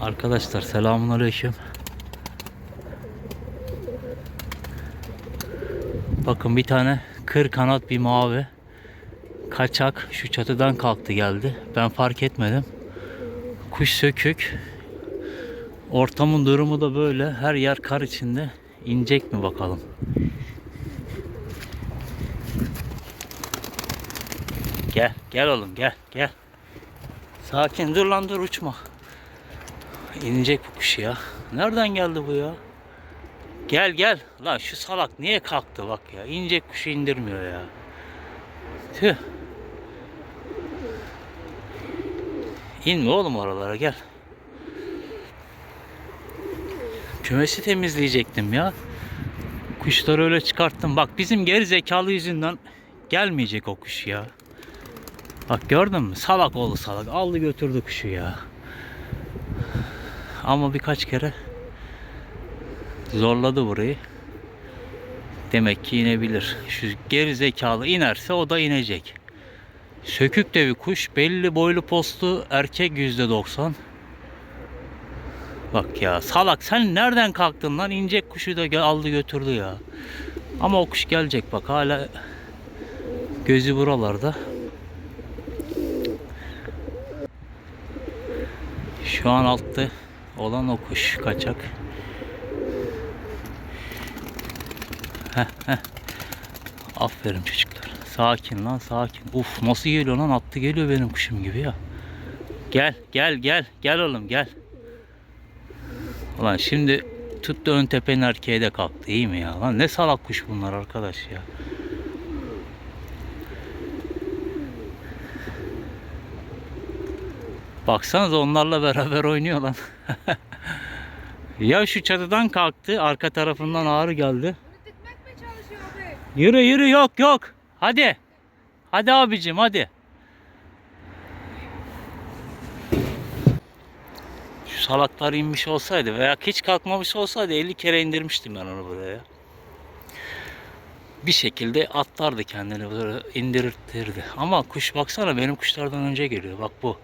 Arkadaşlar selamun aleyküm. Bakın bir tane kır kanat bir mavi kaçak şu çatıdan kalktı geldi. Ben fark etmedim. Kuş sökük. Ortamın durumu da böyle. Her yer kar içinde. İnecek mi bakalım. Gel, gel oğlum gel, gel. Sakin dur lan dur uçma. İnecek bu kuş ya. Nereden geldi bu ya? Gel gel. Lan şu salak niye kalktı bak ya. İnecek kuşu indirmiyor ya. Tüh. İnme oğlum oralara gel. Kümesi temizleyecektim ya. Kuşları öyle çıkarttım. Bak bizim geri zekalı yüzünden gelmeyecek o kuş ya. Bak gördün mü? Salak oğlu salak. Aldı götürdü kuşu ya. Ama birkaç kere zorladı burayı. Demek ki inebilir. Şu geri zekalı inerse o da inecek. Sökük de bir kuş. Belli boylu postu erkek yüzde doksan. Bak ya salak sen nereden kalktın lan? İnecek kuşu da aldı götürdü ya. Ama o kuş gelecek bak hala gözü buralarda. Şu an altta olan o kuş kaçak. Heh, heh. Aferin çocuklar. Sakin lan sakin. Uf nasıl geliyor lan attı geliyor benim kuşum gibi ya. Gel gel gel gel oğlum gel. Ulan şimdi tuttu ön tepenin erkeğe de kalktı iyi mi ya? Lan ne salak kuş bunlar arkadaş ya. Baksanıza onlarla beraber oynuyor lan. ya şu çatıdan kalktı arka tarafından ağrı geldi. Yürü yürü yok yok. Hadi. Hadi abicim hadi. Şu salaklar inmiş olsaydı veya hiç kalkmamış olsaydı 50 kere indirmiştim ben onu buraya. Bir şekilde atlardı kendini böyle indirirdi. Ama kuş baksana benim kuşlardan önce geliyor. Bak bu.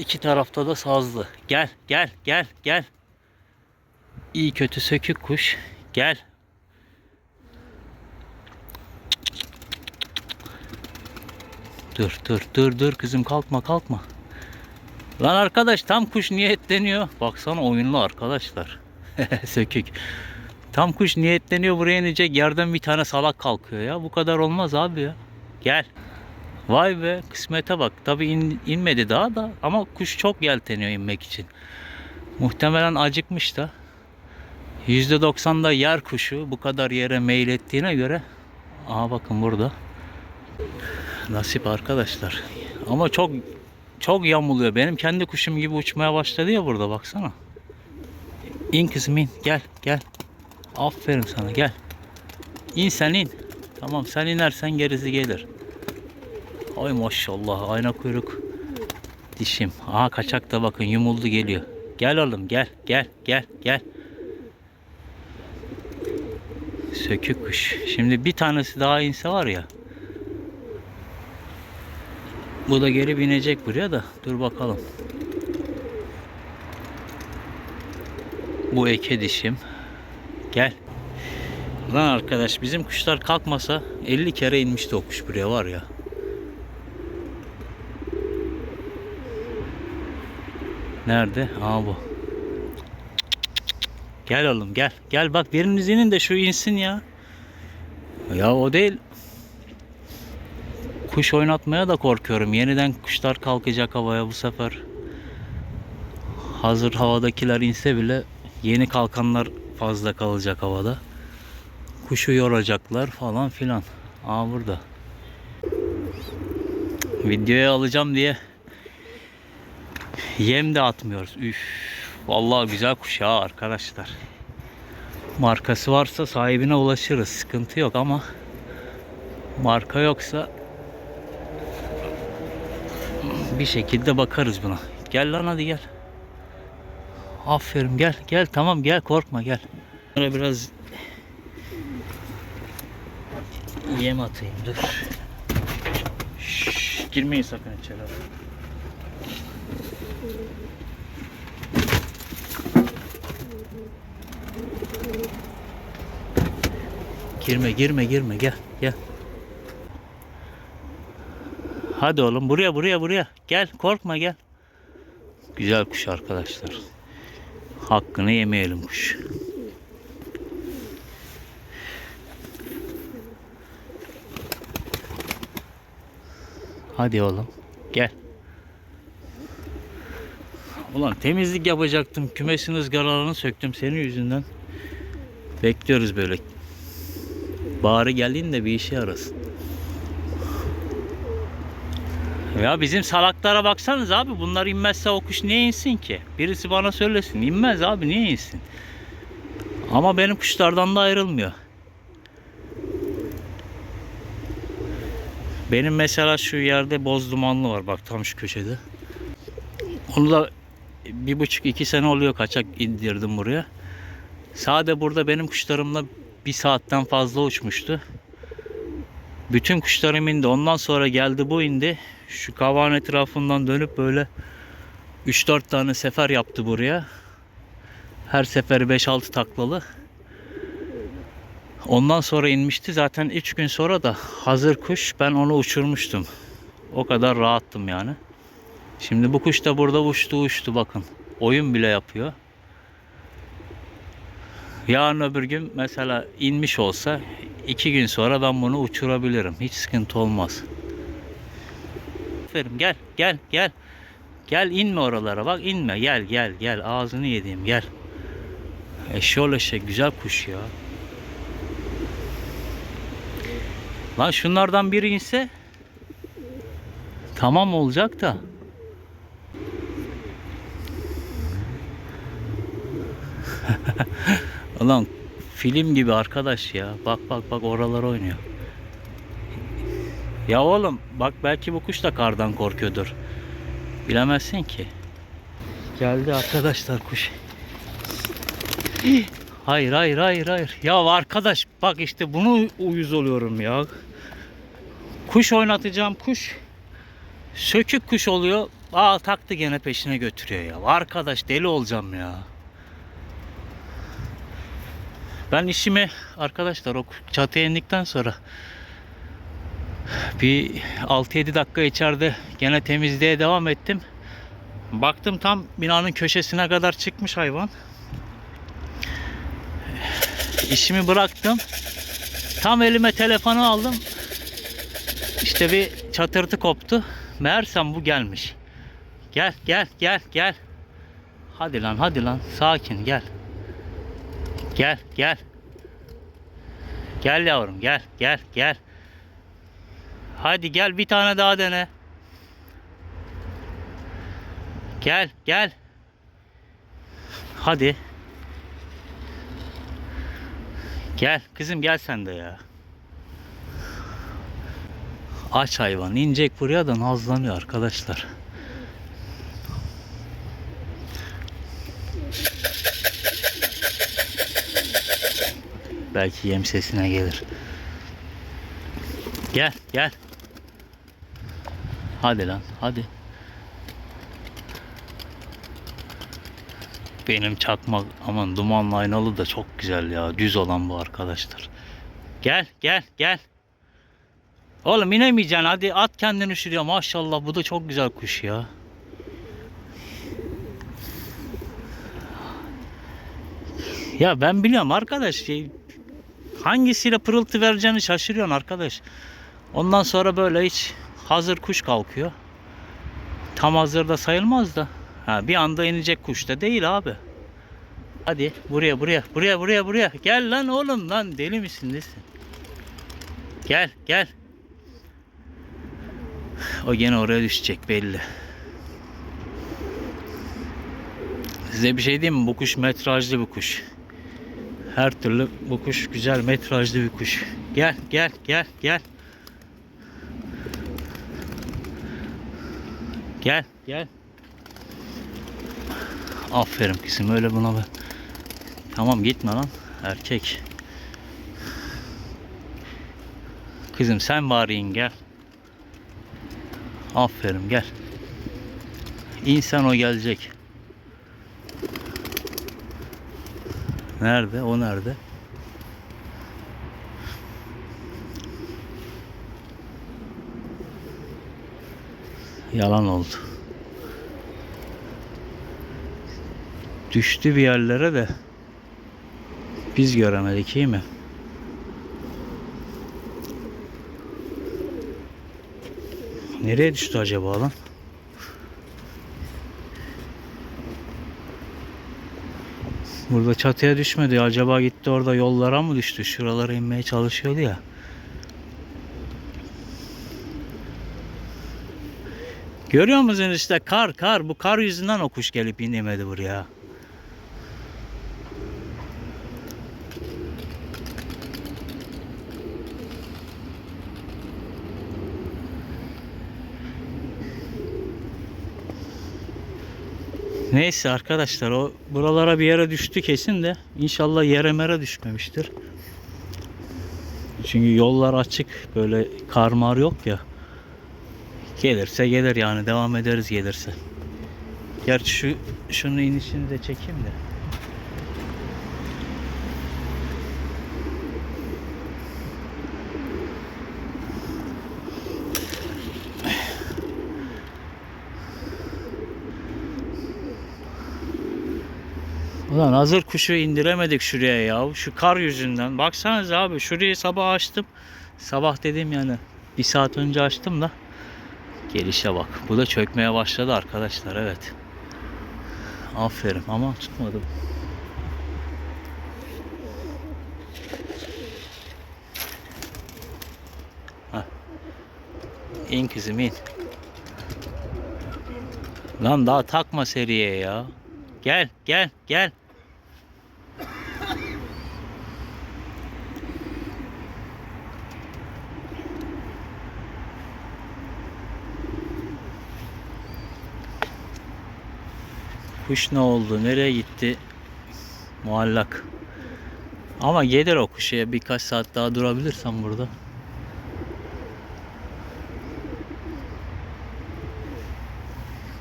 İki tarafta da sazlı. Gel gel gel gel. İyi kötü sökük kuş. Gel. Dur dur dur dur kızım kalkma kalkma. Lan arkadaş tam kuş niyetleniyor. Baksana oyunlu arkadaşlar. Sökük. Tam kuş niyetleniyor buraya inecek yerden bir tane salak kalkıyor ya. Bu kadar olmaz abi ya. Gel. Vay be kısmete bak. Tabi in, inmedi daha da ama kuş çok yelteniyor inmek için. Muhtemelen acıkmış da. %90'da yer kuşu bu kadar yere meylettiğine göre. Aha bakın burada. Nasip arkadaşlar. Ama çok çok yamuluyor. Benim kendi kuşum gibi uçmaya başladı ya burada baksana. İn kızım in. Gel gel. Aferin sana gel. İn sen in. Tamam sen inersen gerisi gelir. Ay maşallah ayna kuyruk. Dişim. Aha kaçak da bakın yumuldu geliyor. Gel oğlum gel gel gel gel. Sökük kuş. Şimdi bir tanesi daha inse var ya. Bu da geri binecek buraya da. Dur bakalım. Bu eke dişim. Gel. Lan arkadaş bizim kuşlar kalkmasa 50 kere inmişti o kuş buraya var ya. Nerede? Aa bu. Gel oğlum gel. Gel bak biriniz inin de şu insin ya. Ya o değil. Kuş oynatmaya da korkuyorum. Yeniden kuşlar kalkacak havaya bu sefer. Hazır havadakiler inse bile yeni kalkanlar fazla kalacak havada. Kuşu yoracaklar falan filan. Aa burada. Videoya alacağım diye yem de atmıyoruz. Üf. Vallahi güzel kuş ya arkadaşlar. Markası varsa sahibine ulaşırız. Sıkıntı yok ama marka yoksa bir şekilde bakarız buna. Gel lan hadi gel. Aferin gel gel tamam gel korkma gel. Böyle biraz yem atayım dur. Şşş, girmeyin sakın içeri. Girme girme girme gel gel. Hadi oğlum buraya buraya buraya. Gel korkma gel. Güzel kuş arkadaşlar. Hakkını yemeyelim kuş. Hadi oğlum gel. Ulan temizlik yapacaktım. Kümesin ızgaralarını söktüm senin yüzünden. Bekliyoruz böyle. Bari geldiğinde de bir işe yarasın. Ya bizim salaklara baksanız abi bunlar inmezse o kuş niye insin ki? Birisi bana söylesin. İnmez abi niye insin? Ama benim kuşlardan da ayrılmıyor. Benim mesela şu yerde boz dumanlı var bak tam şu köşede. Onu da bir buçuk iki sene oluyor kaçak indirdim buraya. Sade burada benim kuşlarımla bir saatten fazla uçmuştu. Bütün kuşlarım indi. Ondan sonra geldi bu indi. Şu kavan etrafından dönüp böyle 3-4 tane sefer yaptı buraya. Her seferi 5-6 taklalı. Ondan sonra inmişti. Zaten 3 gün sonra da hazır kuş ben onu uçurmuştum. O kadar rahattım yani. Şimdi bu kuş da burada uçtu uçtu bakın. Oyun bile yapıyor. Yarın öbür gün mesela inmiş olsa iki gün sonra ben bunu uçurabilirim. Hiç sıkıntı olmaz. Aferin gel gel gel. Gel inme oralara bak inme gel gel gel ağzını yediğim gel. Eşyol eşek güzel kuş ya. Lan şunlardan biri inse tamam olacak da. Ulan film gibi arkadaş ya. Bak bak bak oralar oynuyor. Ya oğlum bak belki bu kuş da kardan korkuyordur. Bilemezsin ki. Geldi arkadaşlar kuş. Hayır hayır hayır hayır. Ya arkadaş bak işte bunu uyuz oluyorum ya. Kuş oynatacağım kuş. Sökük kuş oluyor. Aa taktı gene peşine götürüyor ya. Arkadaş deli olacağım ya. Ben işimi arkadaşlar o çatıya indikten sonra bir 6-7 dakika içeride gene temizliğe devam ettim. Baktım tam binanın köşesine kadar çıkmış hayvan. İşimi bıraktım. Tam elime telefonu aldım. İşte bir çatırtı koptu. Meğersem bu gelmiş. Gel gel gel gel. Hadi lan hadi lan sakin gel. Gel gel. Gel yavrum gel gel gel. Hadi gel bir tane daha dene. Gel gel. Hadi. Gel kızım gel sen de ya. Aç hayvan inecek buraya da nazlanıyor arkadaşlar. Belki yem sesine gelir. Gel gel. Hadi lan hadi. Benim çakmak aman dumanlı aynalı da çok güzel ya. Düz olan bu arkadaşlar. Gel gel gel. Oğlum inemeyeceksin hadi at kendini şuraya maşallah bu da çok güzel kuş ya. Ya ben biliyorum arkadaş şey, hangisiyle pırıltı vereceğini şaşırıyorsun arkadaş. Ondan sonra böyle hiç hazır kuş kalkıyor. Tam hazır da sayılmaz da. Ha, bir anda inecek kuş da değil abi. Hadi buraya buraya buraya buraya buraya. Gel lan oğlum lan deli misin nesin? Gel gel. O gene oraya düşecek belli. Size bir şey diyeyim mi? Bu kuş metrajlı bir kuş. Her türlü bu kuş güzel metrajlı bir kuş. Gel gel gel gel. Gel gel. Aferin kızım öyle buna be. Tamam gitme lan erkek. Kızım sen bari gel. Aferin gel. İnsan o gelecek. Nerede? O nerede? Yalan oldu. Düştü bir yerlere de biz göremedik iyi mi? Nereye düştü acaba lan? Burada çatıya düşmedi. Acaba gitti orada yollara mı düştü? Şuralara inmeye çalışıyordu ya. Görüyor musunuz işte kar kar. Bu kar yüzünden o kuş gelip inemedi buraya. Neyse arkadaşlar o buralara bir yere düştü kesin de inşallah yere mere düşmemiştir. Çünkü yollar açık böyle kar mar yok ya. Gelirse gelir yani devam ederiz gelirse. Gerçi şu şunu inişini de çekeyim de. Ulan hazır kuşu indiremedik şuraya ya. Şu kar yüzünden. Baksanıza abi şurayı sabah açtım. Sabah dedim yani bir saat önce açtım da. Gelişe bak. Bu da çökmeye başladı arkadaşlar evet. Aferin ama tutmadım. Hah. İn kızım in. Lan daha takma seriye ya. Gel gel gel. Kuş ne oldu? Nereye gitti? Muallak. Ama gelir o kuş ya. Birkaç saat daha durabilirsem burada.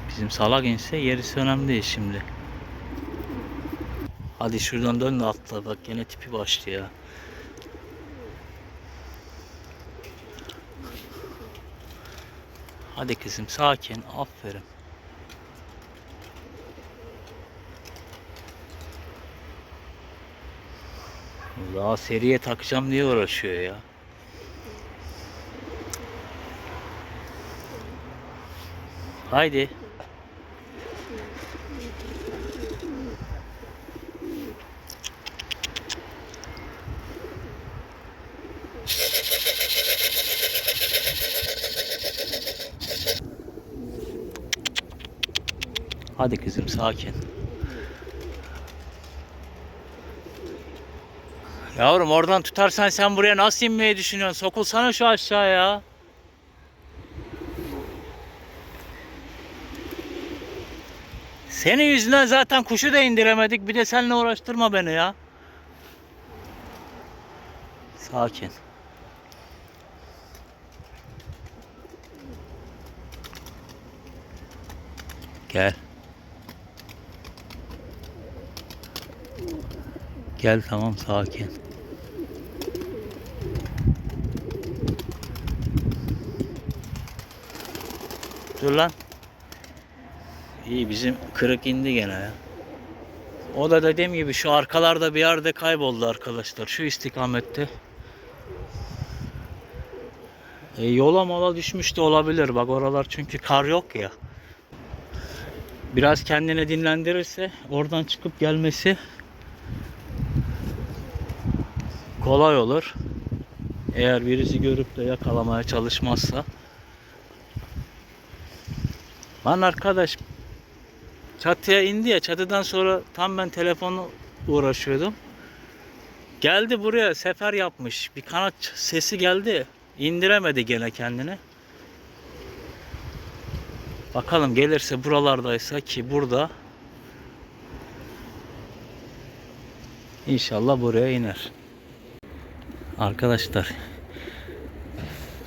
Bizim salak inse gerisi önemli değil şimdi. Hadi şuradan dön de atla bak gene tipi başlı ya. Hadi kızım sakin aferin. Daha seriye takacağım diye uğraşıyor ya. Haydi. Hadi kızım sakin. Yavrum oradan tutarsan sen buraya nasıl inmeyi düşünüyorsun? Sokulsana şu aşağıya. Senin yüzünden zaten kuşu da indiremedik. Bir de seninle uğraştırma beni ya. Sakin. Gel. Gel tamam sakin. Dur lan. İyi bizim kırık indi gene ya. O da dediğim gibi şu arkalarda bir yerde kayboldu arkadaşlar. Şu istikamette. E, yola mola düşmüş de olabilir. Bak oralar çünkü kar yok ya. Biraz kendini dinlendirirse oradan çıkıp gelmesi kolay olur. Eğer birisi görüp de yakalamaya çalışmazsa. Lan arkadaş çatıya indi ya çatıdan sonra tam ben telefonu uğraşıyordum. Geldi buraya sefer yapmış. Bir kanat sesi geldi. İndiremedi gene kendini. Bakalım gelirse buralardaysa ki burada İnşallah buraya iner. Arkadaşlar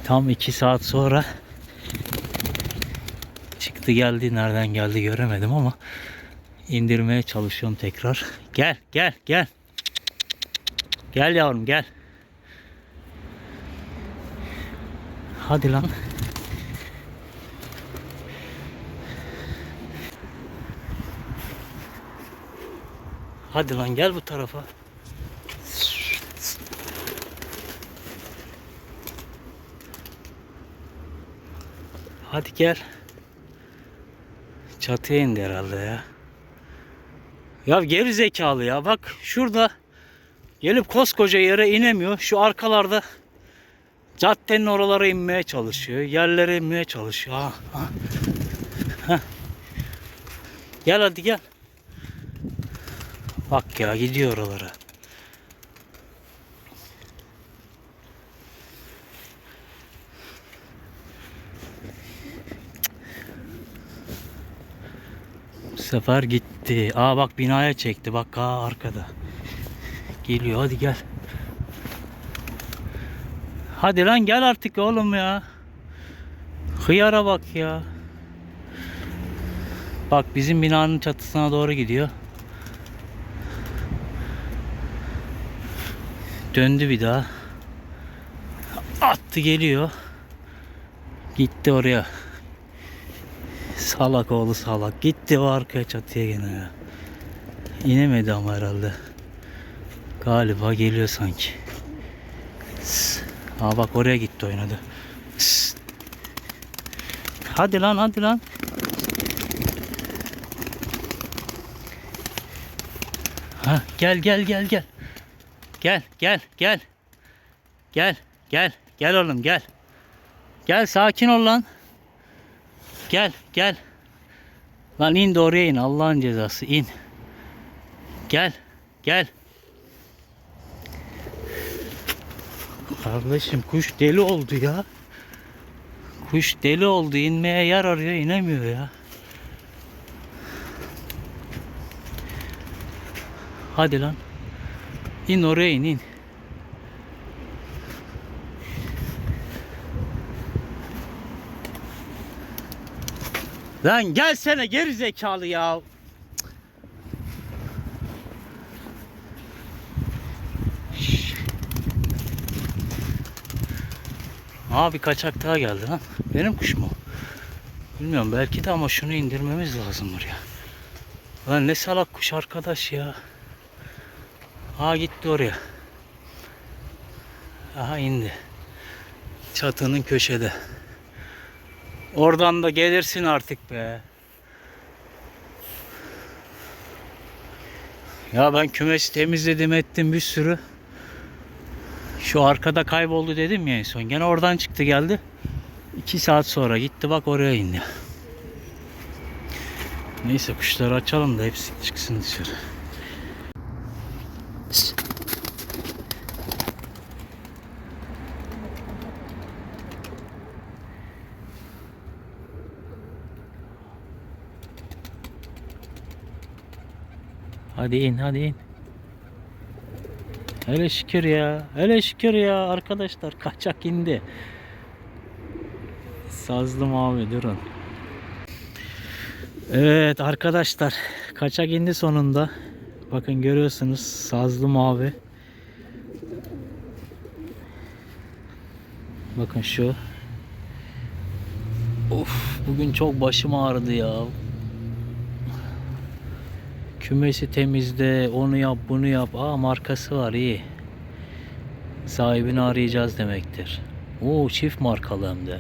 tam 2 saat sonra çıktı geldi nereden geldi göremedim ama indirmeye çalışıyorum tekrar. Gel gel gel. Gel yavrum gel. Hadi lan. Hadi lan gel bu tarafa. Hadi gel. Çatıya indi herhalde ya. Ya geri zekalı ya. Bak şurada gelip koskoca yere inemiyor. Şu arkalarda caddenin oralara inmeye çalışıyor. Yerlere inmeye çalışıyor. Ha, ha. Gel hadi gel. Bak ya gidiyor oralara. Sefer gitti. Aa bak binaya çekti. Bak aa arkada. Geliyor hadi gel. Hadi lan gel artık oğlum ya. Hıyara bak ya. Bak bizim binanın çatısına doğru gidiyor. Döndü bir daha. Attı geliyor. Gitti oraya. Salak oğlu salak. Gitti o arkaya çatıya gene ya. İnemedi ama herhalde. Galiba geliyor sanki. Aa bak oraya gitti oynadı. Hadi lan hadi lan. Ha gel gel gel gel. Gel gel gel. Gel gel gel oğlum gel. Gel sakin ol lan. Gel gel. Lan in de oraya in Allah'ın cezası in. Gel gel. Kardeşim kuş deli oldu ya. Kuş deli oldu inmeye yer arıyor inemiyor ya. Hadi lan. İn oraya in in. Lan gelsene geri zekalı ya. Bir kaçak daha geldi lan. Benim kuş mu? Bilmiyorum belki de ama şunu indirmemiz lazım buraya. Lan ne salak kuş arkadaş ya. Aa gitti oraya. Aha indi. Çatının köşede. Oradan da gelirsin artık be. Ya ben kümesi temizledim ettim bir sürü. Şu arkada kayboldu dedim ya en son. Gene oradan çıktı geldi. İki saat sonra gitti bak oraya indi. Neyse kuşları açalım da hepsi çıksın dışarı. Hadi in hadi in. Hele şükür ya. Hele şükür ya arkadaşlar kaçak indi. Sazlı mavi durun. Evet arkadaşlar kaçak indi sonunda. Bakın görüyorsunuz sazlı mavi. Bakın şu. Of bugün çok başım ağrıdı ya. Kümesi temizle, onu yap, bunu yap. Aa markası var iyi. Sahibini arayacağız demektir. Oo çift markalı hem de.